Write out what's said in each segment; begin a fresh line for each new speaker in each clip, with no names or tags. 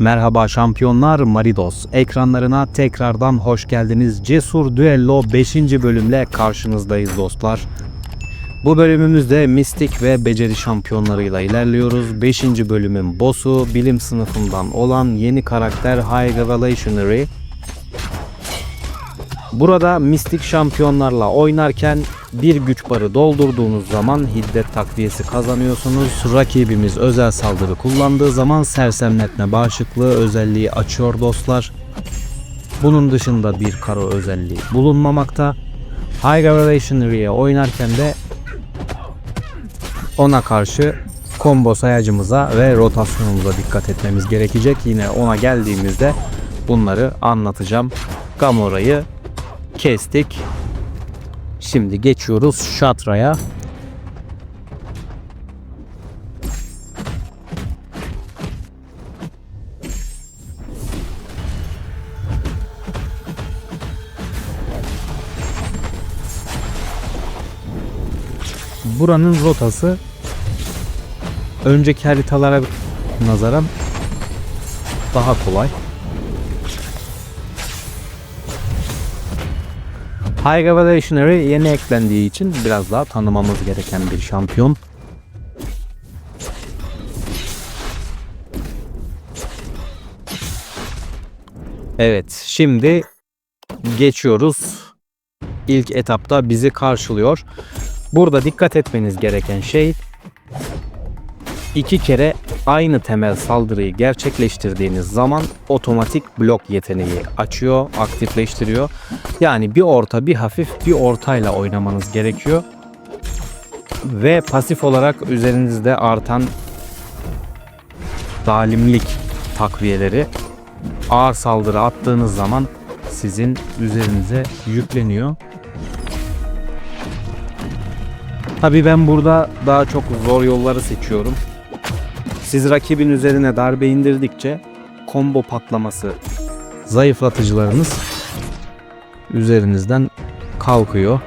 Merhaba şampiyonlar Maridos. Ekranlarına tekrardan hoş geldiniz. Cesur Düello 5. bölümle karşınızdayız dostlar. Bu bölümümüzde mistik ve beceri şampiyonlarıyla ilerliyoruz. 5. bölümün boss'u bilim sınıfından olan yeni karakter High Revelationary. Burada mistik şampiyonlarla oynarken bir güç barı doldurduğunuz zaman hiddet takviyesi kazanıyorsunuz. Rakibimiz özel saldırı kullandığı zaman sersemletme bağışıklığı özelliği açıyor dostlar. Bunun dışında bir karo özelliği bulunmamakta. High Revelationary'e oynarken de ona karşı combo sayacımıza ve rotasyonumuza dikkat etmemiz gerekecek. Yine ona geldiğimizde bunları anlatacağım. Gamora'yı kestik. Şimdi geçiyoruz Shatra'ya. Buranın rotası önceki haritalara nazaran daha kolay. High Revelationary yeni eklendiği için biraz daha tanımamız gereken bir şampiyon. Evet, şimdi geçiyoruz. İlk etapta bizi karşılıyor. Burada dikkat etmeniz gereken şey iki kere aynı temel saldırıyı gerçekleştirdiğiniz zaman otomatik blok yeteneği açıyor, aktifleştiriyor. Yani bir orta, bir hafif, bir ortayla oynamanız gerekiyor. Ve pasif olarak üzerinizde artan zalimlik takviyeleri ağır saldırı attığınız zaman sizin üzerinize yükleniyor. Tabii ben burada daha çok zor yolları seçiyorum. Siz rakibin üzerine darbe indirdikçe combo patlaması zayıflatıcılarınız üzerinizden kalkıyor.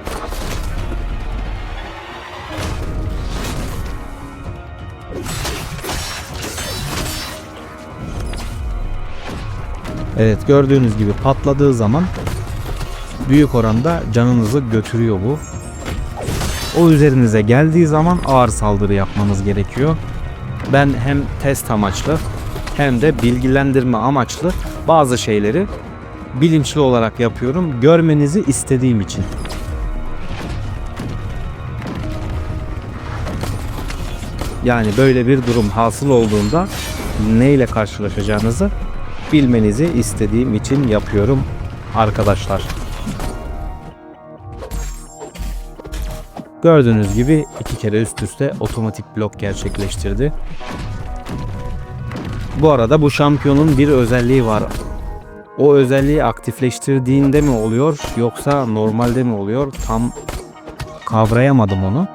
Evet gördüğünüz gibi patladığı zaman büyük oranda canınızı götürüyor bu. O üzerinize geldiği zaman ağır saldırı yapmanız gerekiyor. Ben hem test amaçlı hem de bilgilendirme amaçlı bazı şeyleri bilinçli olarak yapıyorum. Görmenizi istediğim için. Yani böyle bir durum hasıl olduğunda neyle karşılaşacağınızı bilmenizi istediğim için yapıyorum arkadaşlar. Gördüğünüz gibi iki kere üst üste otomatik blok gerçekleştirdi. Bu arada bu şampiyonun bir özelliği var. O özelliği aktifleştirdiğinde mi oluyor yoksa normalde mi oluyor tam kavrayamadım onu.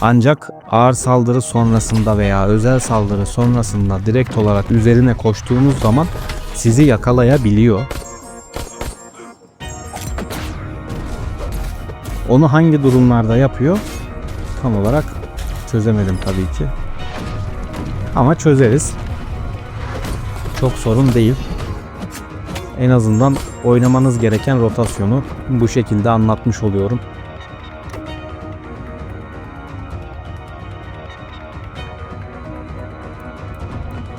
Ancak ağır saldırı sonrasında veya özel saldırı sonrasında direkt olarak üzerine koştuğunuz zaman sizi yakalayabiliyor. Onu hangi durumlarda yapıyor? Tam olarak çözemedim tabii ki. Ama çözeriz. Çok sorun değil. En azından oynamanız gereken rotasyonu bu şekilde anlatmış oluyorum.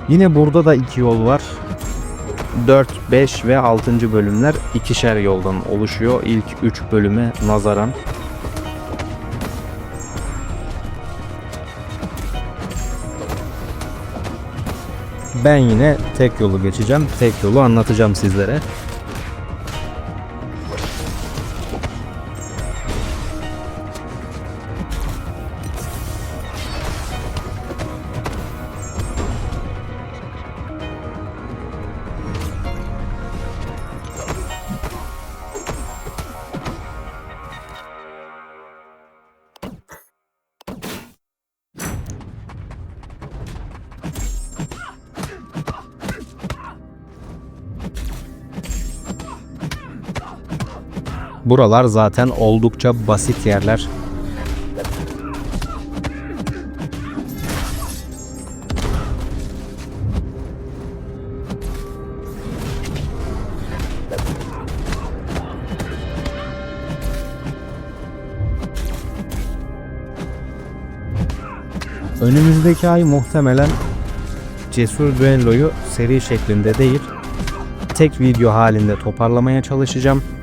Yine burada da iki yol var. 4, 5 ve 6. bölümler ikişer yoldan oluşuyor. İlk 3 bölüme nazaran. Ben yine tek yolu geçeceğim. Tek yolu anlatacağım sizlere. Buralar zaten oldukça basit yerler. Önümüzdeki ay muhtemelen cesur düelloyu seri şeklinde değil, tek video halinde toparlamaya çalışacağım.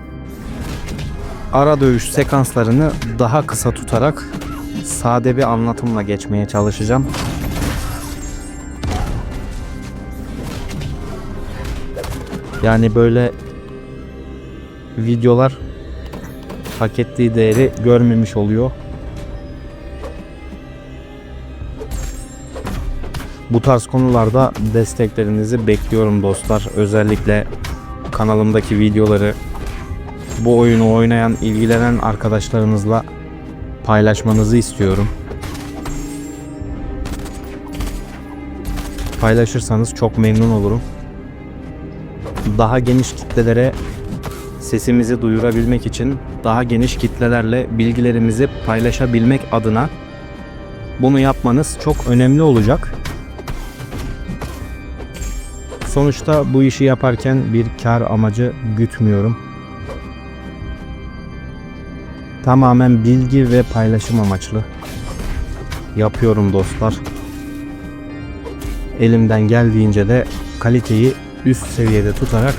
Ara dövüş sekanslarını daha kısa tutarak sade bir anlatımla geçmeye çalışacağım. Yani böyle videolar hak ettiği değeri görmemiş oluyor. Bu tarz konularda desteklerinizi bekliyorum dostlar. Özellikle kanalımdaki videoları bu oyunu oynayan, ilgilenen arkadaşlarınızla paylaşmanızı istiyorum. Paylaşırsanız çok memnun olurum. Daha geniş kitlelere sesimizi duyurabilmek için daha geniş kitlelerle bilgilerimizi paylaşabilmek adına bunu yapmanız çok önemli olacak. Sonuçta bu işi yaparken bir kar amacı gütmüyorum. Tamamen bilgi ve paylaşım amaçlı yapıyorum dostlar. Elimden geldiğince de kaliteyi üst seviyede tutarak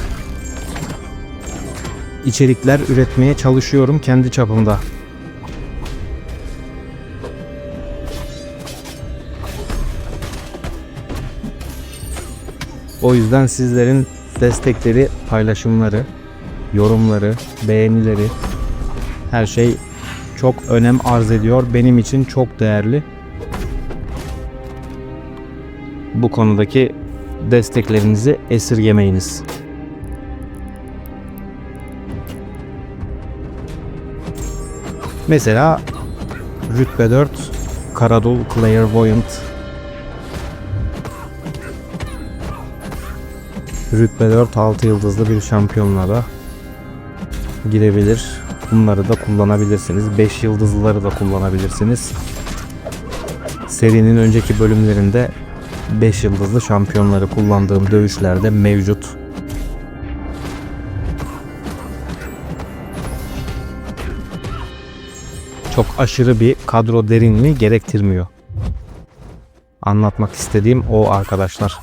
içerikler üretmeye çalışıyorum kendi çapımda. O yüzden sizlerin destekleri, paylaşımları, yorumları, beğenileri her şey çok önem arz ediyor. Benim için çok değerli. Bu konudaki desteklerinizi esirgemeyiniz. Mesela Rütbe 4 Karadul Clairvoyant Rütbe 4 6 yıldızlı bir şampiyonlara girebilir. Bunları da kullanabilirsiniz. 5 yıldızlıları da kullanabilirsiniz. Serinin önceki bölümlerinde 5 yıldızlı şampiyonları kullandığım dövüşlerde mevcut. Çok aşırı bir kadro derinliği gerektirmiyor. Anlatmak istediğim o arkadaşlar.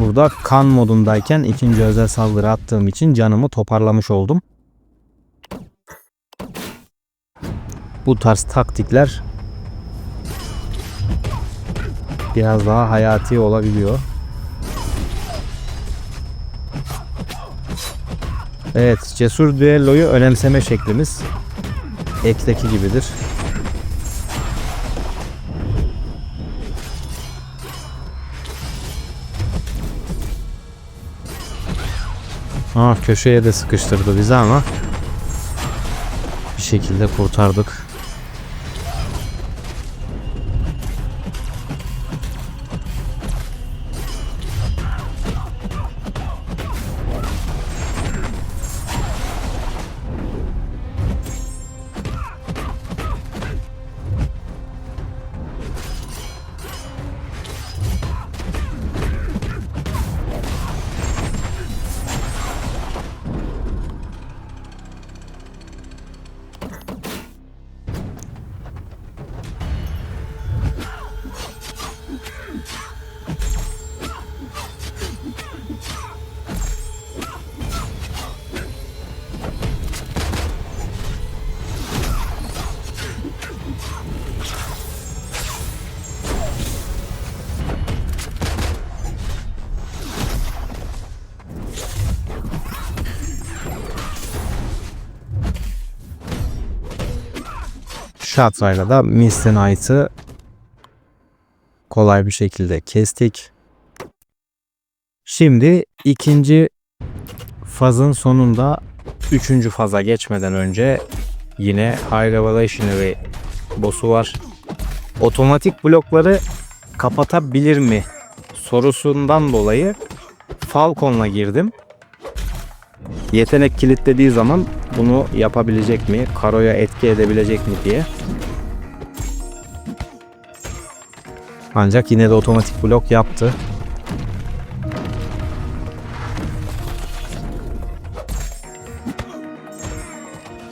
Burada kan modundayken ikinci özel saldırı attığım için canımı toparlamış oldum. Bu tarz taktikler biraz daha hayati olabiliyor. Evet, cesur düelloyu önemseme şeklimiz ekteki gibidir. Aa, köşeye de sıkıştırdı bizi ama bir şekilde kurtardık. Şatrayla da Mist Knight'ı kolay bir şekilde kestik. Şimdi ikinci fazın sonunda üçüncü faza geçmeden önce yine High Revelation boss'u var. Otomatik blokları kapatabilir mi sorusundan dolayı Falcon'la girdim. Yetenek kilitlediği zaman bunu yapabilecek mi? Karo'ya etki edebilecek mi diye. Ancak yine de otomatik blok yaptı.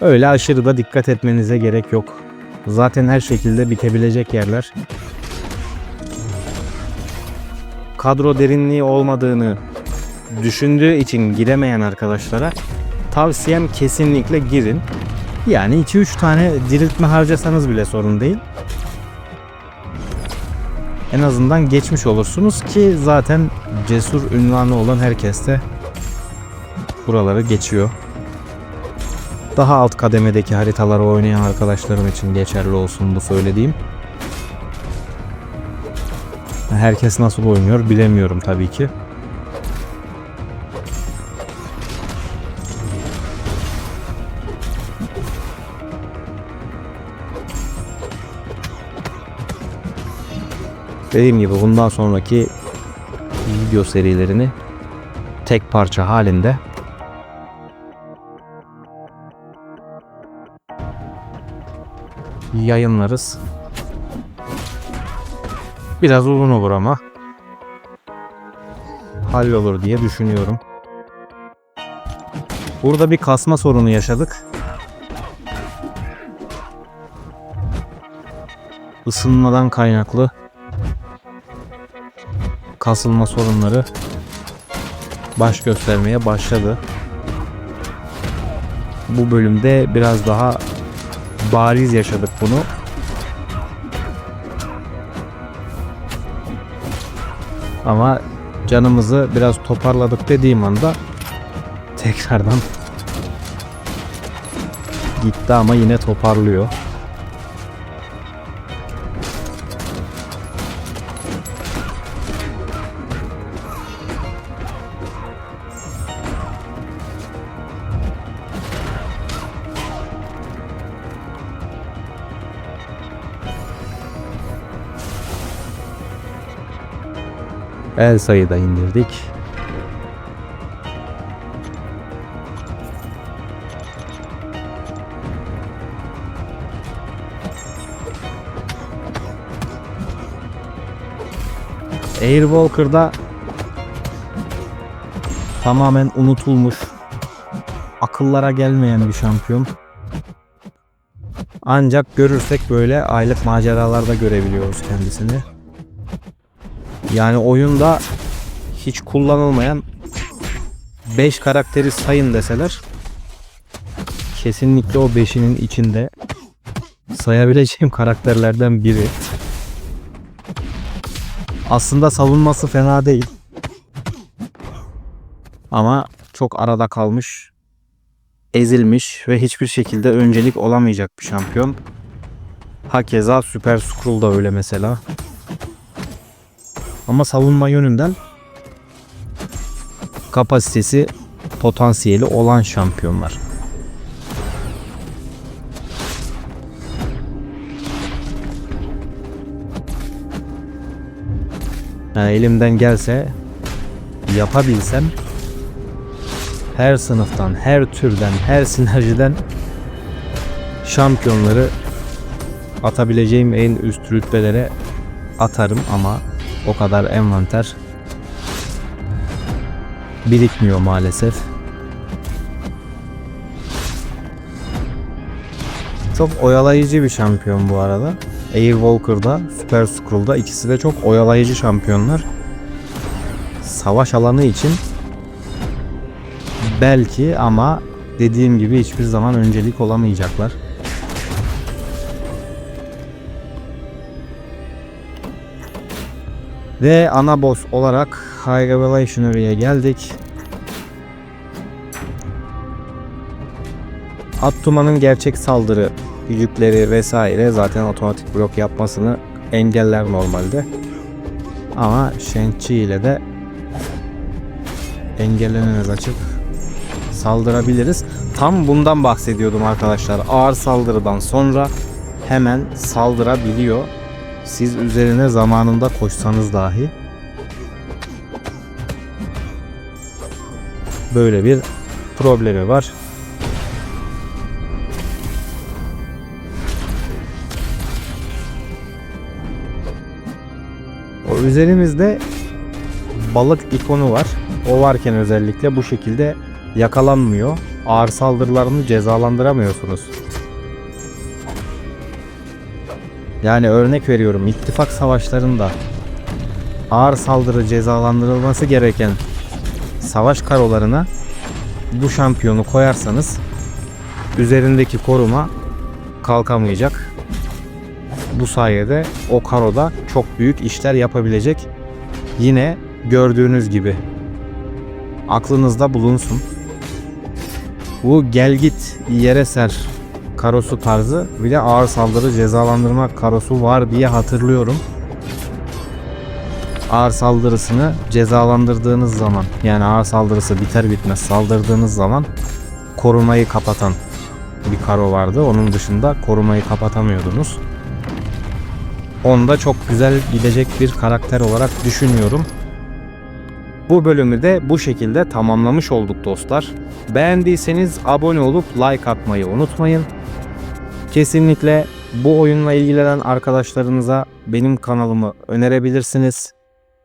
Öyle aşırı da dikkat etmenize gerek yok. Zaten her şekilde bitebilecek yerler. Kadro derinliği olmadığını düşündüğü için giremeyen arkadaşlara tavsiyem kesinlikle girin. Yani 2-3 tane diriltme harcasanız bile sorun değil. En azından geçmiş olursunuz ki zaten cesur ünvanı olan herkes de buraları geçiyor. Daha alt kademedeki haritaları oynayan arkadaşlarım için geçerli olsun bu söylediğim. Herkes nasıl oynuyor bilemiyorum tabii ki. Dediğim gibi bundan sonraki video serilerini tek parça halinde yayınlarız. Biraz uzun olur ama hallolur diye düşünüyorum. Burada bir kasma sorunu yaşadık. Isınmadan kaynaklı kasılma sorunları baş göstermeye başladı. Bu bölümde biraz daha bariz yaşadık bunu. Ama canımızı biraz toparladık dediğim anda tekrardan gitti ama yine toparlıyor. Elsa'yı da indirdik. Airwalker'da tamamen unutulmuş, akıllara gelmeyen bir şampiyon. Ancak görürsek böyle aylık maceralarda görebiliyoruz kendisini. Yani oyunda hiç kullanılmayan 5 karakteri sayın deseler kesinlikle o 5'inin içinde sayabileceğim karakterlerden biri. Aslında savunması fena değil. Ama çok arada kalmış, ezilmiş ve hiçbir şekilde öncelik olamayacak bir şampiyon. Hakeza Super Skrull da öyle mesela. Ama savunma yönünden kapasitesi, potansiyeli olan şampiyonlar. Yani elimden gelse yapabilsem her sınıftan, her türden, her sinerjiden şampiyonları atabileceğim en üst rütbelere atarım ama o kadar envanter birikmiyor maalesef. Çok oyalayıcı bir şampiyon bu arada. Airwalker'da, Super Skrull'da ikisi de çok oyalayıcı şampiyonlar. Savaş alanı için belki ama dediğim gibi hiçbir zaman öncelik olamayacaklar. Ve ana boss olarak High Revelationary'e geldik. Attuma'nın gerçek saldırı yükleri vesaire zaten otomatik blok yapmasını engeller normalde. Ama Shenchi ile de engellenemez açıp saldırabiliriz. Tam bundan bahsediyordum arkadaşlar. Ağır saldırıdan sonra hemen saldırabiliyor. Siz üzerine zamanında koşsanız dahi. Böyle bir problemi var. O üzerimizde balık ikonu var. O varken özellikle bu şekilde yakalanmıyor. Ağır saldırılarını cezalandıramıyorsunuz. Yani örnek veriyorum ittifak savaşlarında ağır saldırı cezalandırılması gereken savaş karolarına bu şampiyonu koyarsanız üzerindeki koruma kalkamayacak. Bu sayede o karoda çok büyük işler yapabilecek. Yine gördüğünüz gibi aklınızda bulunsun. Bu gel git yere ser karosu tarzı bir de ağır saldırı cezalandırma karosu var diye hatırlıyorum. Ağır saldırısını cezalandırdığınız zaman yani ağır saldırısı biter bitmez saldırdığınız zaman korumayı kapatan bir karo vardı. Onun dışında korumayı kapatamıyordunuz. Onda çok güzel gidecek bir karakter olarak düşünüyorum. Bu bölümü de bu şekilde tamamlamış olduk dostlar. Beğendiyseniz abone olup like atmayı unutmayın. Kesinlikle bu oyunla ilgilenen arkadaşlarınıza benim kanalımı önerebilirsiniz.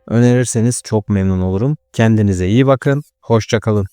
Önerirseniz çok memnun olurum. Kendinize iyi bakın. Hoşçakalın.